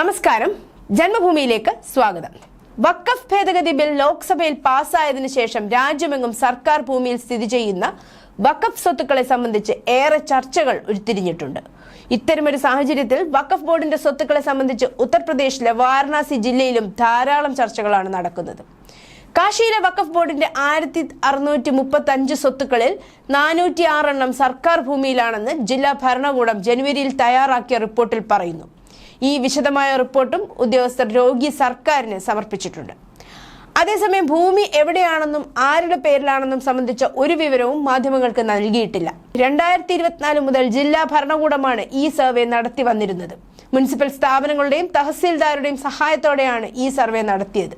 നമസ്കാരം. ജന്മഭൂമിയിലേക്ക് സ്വാഗതം. വക്കഫ് ഭേദഗതി ബിൽ ലോക്സഭയിൽ പാസ്സായതിനു ശേഷം രാജ്യമെങ്ങും സർക്കാർ ഭൂമിയിൽ സ്ഥിതി ചെയ്യുന്ന വക്കഫ് സ്വത്തുക്കളെ സംബന്ധിച്ച് ഏറെ ചർച്ചകൾ ഉരുത്തിരിഞ്ഞിട്ടുണ്ട്. ഇത്തരമൊരു സാഹചര്യത്തിൽ വക്കഫ് ബോർഡിന്റെ സ്വത്തുക്കളെ സംബന്ധിച്ച് ഉത്തർപ്രദേശിലെ വാരണാസി ജില്ലയിലും ധാരാളം ചർച്ചകളാണ് നടക്കുന്നത്. കാശിയിലെ വക്കഫ് ബോർഡിന്റെ ആയിരത്തി അറുന്നൂറ്റി മുപ്പത്തി അഞ്ച് സ്വത്തുക്കളിൽ നാനൂറ്റി ആറെണ്ണം സർക്കാർ ഭൂമിയിലാണെന്ന് ജില്ലാ ഭരണകൂടം ജനുവരിയിൽ തയ്യാറാക്കിയ റിപ്പോർട്ടിൽ പറയുന്നു. ഈ വിശദമായ റിപ്പോർട്ടും ഉദ്യോഗസ്ഥർ രോഗി സർക്കാരിന് സമർപ്പിച്ചിട്ടുണ്ട്. അതേസമയം ഭൂമി എവിടെയാണെന്നും ആരുടെ പേരിലാണെന്നും സംബന്ധിച്ച ഒരു വിവരവും മാധ്യമങ്ങൾക്ക് നൽകിയിട്ടില്ല. രണ്ടായിരത്തി ഇരുപത്തിനാല് മുതൽ ജില്ലാ ഭരണകൂടമാണ് ഈ സർവേ നടത്തി വന്നിരുന്നത്. മുനിസിപ്പൽ സ്ഥാപനങ്ങളുടെയും തഹസീൽദാരുടെയും സഹായത്തോടെയാണ് ഈ സർവേ നടത്തിയത്.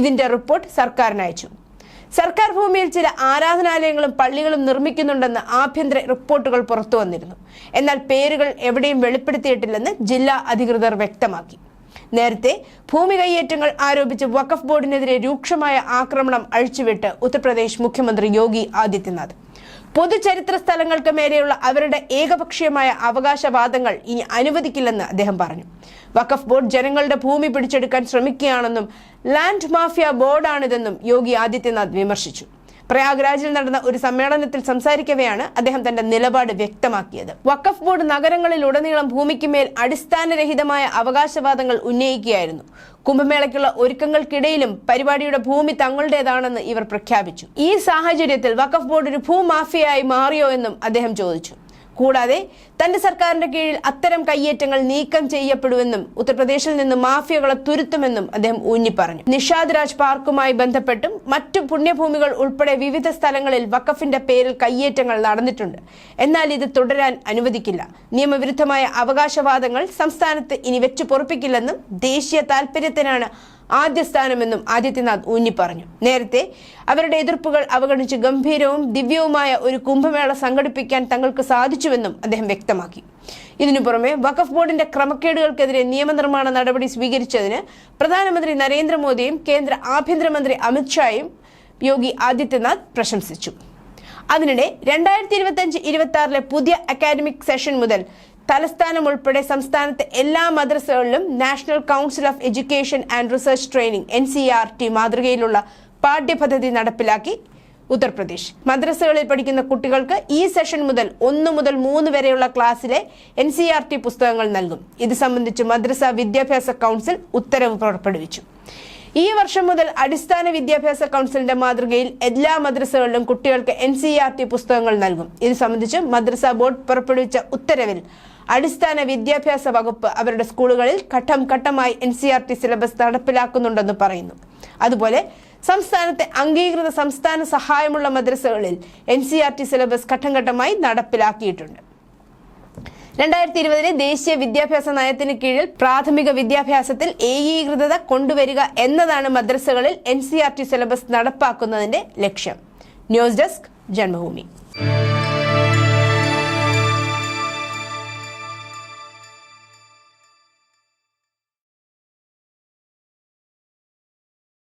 ഇതിന്റെ റിപ്പോർട്ട് സർക്കാരിന് അയച്ചു. സർക്കാർ ഭൂമിയിൽ ചില ആരാധനാലയങ്ങളും പള്ളികളും നിർമ്മിക്കുന്നുണ്ടെന്ന് ആഭ്യന്തര റിപ്പോർട്ടുകൾ പുറത്തു വന്നിരുന്നു. എന്നാൽ പേരുകൾ എവിടെയും വെളിപ്പെടുത്തിയിട്ടില്ലെന്ന് ജില്ലാ അധികൃതർ വ്യക്തമാക്കി. നേരത്തെ ഭൂമി കൈയേറ്റങ്ങൾ ആരോപിച്ച് വഖഫ് ബോർഡിനെതിരെ രൂക്ഷമായ ആക്രമണം അഴിച്ചുവിട്ട് ഉത്തർപ്രദേശ് മുഖ്യമന്ത്രി യോഗി ആദിത്യനാഥ്. പൊതുചരിത്ര സ്ഥലങ്ങൾക്ക് മേലെയുള്ള അവരുടെ ഏകപക്ഷീയമായ അവകാശവാദങ്ങൾ ഇനി അനുവദിക്കില്ലെന്ന് അദ്ദേഹം പറഞ്ഞു. വഖഫ് ബോർഡ് ജനങ്ങളുടെ ഭൂമി പിടിച്ചെടുക്കാൻ ശ്രമിക്കുകയാണെന്നും ലാൻഡ് മാഫിയ ബോർഡാണിതെന്നും യോഗി ആദിത്യനാഥ് വിമർശിച്ചു. പ്രയാഗ്രാജിൽ നടന്ന ഒരു സമ്മേളനത്തിൽ സംസാരിക്കവെയാണ് അദ്ദേഹം തന്റെ നിലപാട് വ്യക്തമാക്കിയത്. വഖഫ് ബോർഡ് നഗരങ്ങളിൽ ഉടനീളം ഭൂമിക്ക് മേൽ അടിസ്ഥാനരഹിതമായ അവകാശവാദങ്ങൾ ഉന്നയിക്കുകയായിരുന്നു. കുംഭമേളയ്ക്കുള്ള ഒരുക്കങ്ങൾക്കിടയിലും പരിപാടിയുടെ ഭൂമി തങ്ങളുടേതാണെന്ന് ഇവർ പ്രഖ്യാപിച്ചു. ഈ സാഹചര്യത്തിൽ വഖഫ് ബോർഡ് ഒരു ഭൂമാഫിയായി മാറിയോ എന്നും അദ്ദേഹം ചോദിച്ചു. കൂടാതെ തന്റെ സർക്കാരിന്റെ കീഴിൽ അത്തരം കയ്യേറ്റങ്ങൾ നീക്കം ചെയ്യപ്പെടുമെന്നും ഉത്തർപ്രദേശിൽ നിന്ന് മാഫിയകളെ തുരുത്തുമെന്നും അദ്ദേഹം ഊന്നി പറഞ്ഞു നിഷാദ് രാജ് പാർക്കുമായി ബന്ധപ്പെട്ടും മറ്റു പുണ്യഭൂമികൾ ഉൾപ്പെടെ വിവിധ സ്ഥലങ്ങളിൽ വഖഫിന്റെ പേരിൽ കയ്യേറ്റങ്ങൾ നടന്നിട്ടുണ്ട്. എന്നാൽ ഇത് തുടരാൻ അനുവദിക്കില്ല. നിയമവിരുദ്ധമായ അവകാശവാദങ്ങൾ സംസ്ഥാനത്ത് ഇനി വെച്ചു പൊറപ്പിക്കില്ലെന്നും ദേശീയ താൽപര്യത്തിനാണ് ആദ്യ സ്ഥാനമെന്നും ആദിത്യനാഥ് ഊന്നി പറഞ്ഞു നേരത്തെ അവരുടെ എതിർപ്പുകൾ അവഗണിച്ച് ഗംഭീരവും ദിവ്യവുമായ ഒരു കുംഭമേള സംഘടിപ്പിക്കാൻ തങ്ങൾക്ക് സാധിച്ചുവെന്നും അദ്ദേഹം വ്യക്തമാക്കി. ഇതിനു പുറമെ വഖഫ് ബോർഡിന്റെ ക്രമക്കേടുകൾക്കെതിരെ നിയമനിർമ്മാണ നടപടി സ്വീകരിച്ചതിന് പ്രധാനമന്ത്രി നരേന്ദ്രമോദിയും കേന്ദ്ര ആഭ്യന്തരമന്ത്രി അമിത്ഷായും യോഗി ആദിത്യനാഥ് പ്രശംസിച്ചു. അതിനിടെ രണ്ടായിരത്തി ഇരുപത്തി അഞ്ച് ഇരുപത്തി ആറിലെ പുതിയ അക്കാദമിക് സെഷൻ മുതൽ തലസ്ഥാനം ഉൾപ്പെടെ സംസ്ഥാനത്തെ എല്ലാ മദ്രസകളിലും national council of education and research training N C R T മാതൃകയിലുള്ള പാഠ്യപദ്ധതി നടപ്പിലാക്കി ഉത്തർപ്രദേശ്. മദ്രസകളിൽ പഠിക്കുന്ന കുട്ടികൾക്ക് ഈ സെഷൻ മുതൽ ഒന്ന് മുതൽ മൂന്ന് വരെയുള്ള ക്ലാസ്സിലെ എൻ സി ആർ ടി പുസ്തകങ്ങൾ നൽകും. ഇത് സംബന്ധിച്ച് മദ്രസ വിദ്യാഭ്യാസ കൗൺസിൽ ഉത്തരവ് പുറപ്പെടുവിച്ചു. ഈ വർഷം മുതൽ അടിസ്ഥാന വിദ്യാഭ്യാസ കൗൺസിലിന്റെ മാതൃകയിൽ എല്ലാ മദ്രസകളിലും കുട്ടികൾക്ക് എൻ സി ആർ ടി പുസ്തകങ്ങൾ നൽകും. ഇത് സംബന്ധിച്ച് മദ്രസ ബോർഡ് പുറപ്പെടുവിച്ച ഉത്തരവിൽ അടിസ്ഥാന വിദ്യാഭ്യാസ വകുപ്പ് അവരുടെ സ്കൂളുകളിൽ ഘട്ടം ഘട്ടമായി N C R T syllabus നടപ്പിലാക്കുന്നുണ്ടെന്ന് പറയുന്നു. അതുപോലെ സംസ്ഥാനത്തെ അംഗീകൃത സംസ്ഥാന സഹായമുള്ള മദ്രസകളിൽ N C R T syllabus ഘട്ടം ഘട്ടമായി നടപ്പിലാക്കിയിട്ടുണ്ട്. രണ്ടായിരത്തി ഇരുപതിലെ ദേശീയ വിദ്യാഭ്യാസ നയത്തിന് കീഴിൽ പ്രാഥമിക വിദ്യാഭ്യാസത്തിൽ ഏകീകൃതത കൊണ്ടുവരിക എന്നതാണ് മദ്രസകളിൽ എൻ സിലബസ് നടപ്പാക്കുന്നതിന്റെ ലക്ഷ്യം. News desk Janmabhumi.